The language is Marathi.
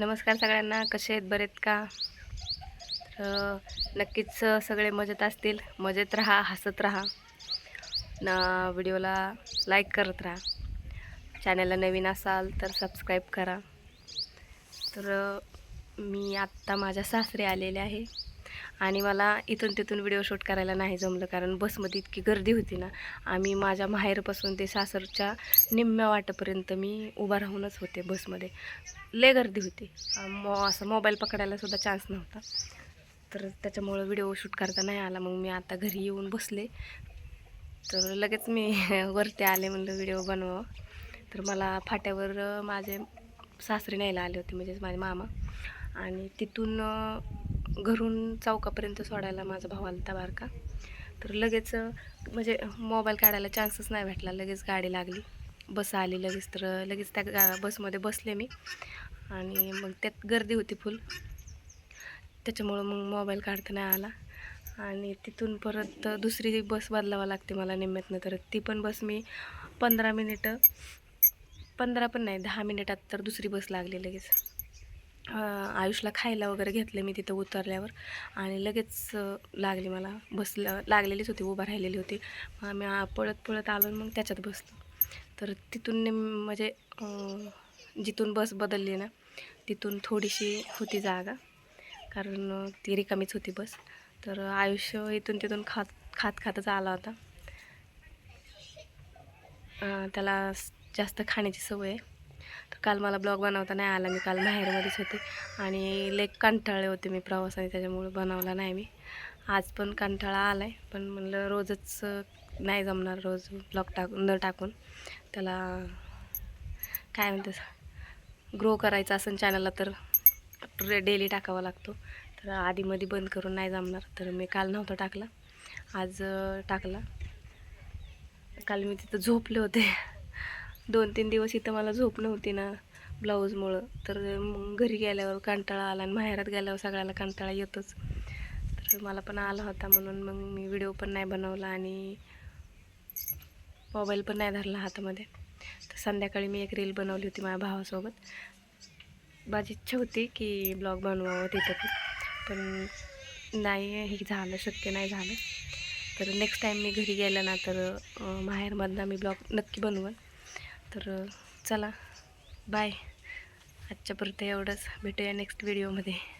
नमस्कार सगळ्यांना. कसे आहेत? बरेत का? तर नक्कीच सगळे मजेत असतील. मजेत राहा हसत राहा. ना व्हिडिओला लाईक करत राहा. चॅनलला नवीन असाल तर सबस्क्राईब करा. तर मी आत्ता माझ्या सासरे आलेले आहे. आणि मला इथून तिथून व्हिडिओ शूट करायला नाही जमलं कारण बसमध्ये इतकी गर्दी होती ना. आम्ही माझ्या माहेरपासून ते सासरच्या निम्म्या वाटेपर्यंत मी उभा राहूनच होते बसमध्ये. लय गर्दी होती. मो असं मोबाईल पकडायला सुद्धा चान्स नव्हता. तर त्याच्यामुळं व्हिडिओ शूट करता नाही आला. मग मी आता घरी येऊन बसले. तर लगेच मी वरती आले म्हणलं व्हिडिओ बनवावं. तर मला फाट्यावर माझे सासरे न्यायला आले होते म्हणजेच माझे मामा. आणि तिथून घरून चौकापर्यंत सोडायला माझा भाऊ आला होता बारका. तर लगेच म्हणजे मोबाईल काढायला चान्सच नाही भेटला. लगेच गाडी लागली. बस आली लगेच. तर लगेच त्या गा बसमध्ये बसले मी. आणि मग त्यात गर्दी होती फुल त्याच्यामुळं मग मोबाईल काढता नाही आला. आणि तिथून परत दुसरी बस बदलावं लागते मला निम्म्यातनं. तर ती पण बस मी पंधरा मिनिटं पंधरा पण नाही दहा मिनिटात तर दुसरी बस लागली लगेच. आयुषला खायला वगैरे घेतलं मी तिथं उतरल्यावर आणि लगेच लागली मला. बसलं लागलेलीच होती उभा राहिलेली होती. मग आम्ही पळत पळत आलो मग त्याच्यात बसलो. तर तिथून म्हणजे जिथून बस बदलली ना तिथून थोडीशी होती जागा. कारण ती रिकामीच होती बस. तर आयुष्य इथून तिथून खात खात खातच आला होता. त्याला जास्त खाण्याची सवय आहे. तर काल मला ब्लॉग बनवता नाही आला मी काल बाहेरमध्येच होते आणि लेक कंटाळले होते मी प्रवासाने त्याच्यामुळे बनवला नाही मी. आज पण कंटाळा आला आहे पण म्हणलं रोजच नाही जमणार रोज ब्लॉग टाक न टाकून. त्याला काय म्हणते ग्रो करायचं असेल चॅनलला तर डेली टाकावा लागतो. तर आधीमध्ये बंद करून नाही जमणार तर मी काल नव्हता टाकला. आज टाकला. काल मी तिथं झोपले होते. दोन तीन दिवस इथं मला झोप नव्हती ना ब्लाऊजमुळं. तर मग घरी गेल्यावर कंटाळा आला आणि माहेरात गेल्यावर सगळ्याला कंटाळा येतोच. तर मला पण आला होता म्हणून मग मी व्हिडिओ पण नाही बनवला आणि मोबाईल पण नाही धरला हातामध्ये. तर संध्याकाळी मी एक रील बनवली होती माझ्या भावासोबत. माझी इच्छा होती की ब्लॉग बनवावं तिथं पण. पण नाही हे झालं शक्य नाही झालं. तर नेक्स्ट टाईम मी घरी गेलं ना तर माहेरमधनं माहेरमधला मी ब्लॉग नक्की बनवून. तर चला. बाय. आजच्यापर्यंत एवढंच. भेटूया नेक्स्ट व्हिडिओमध्ये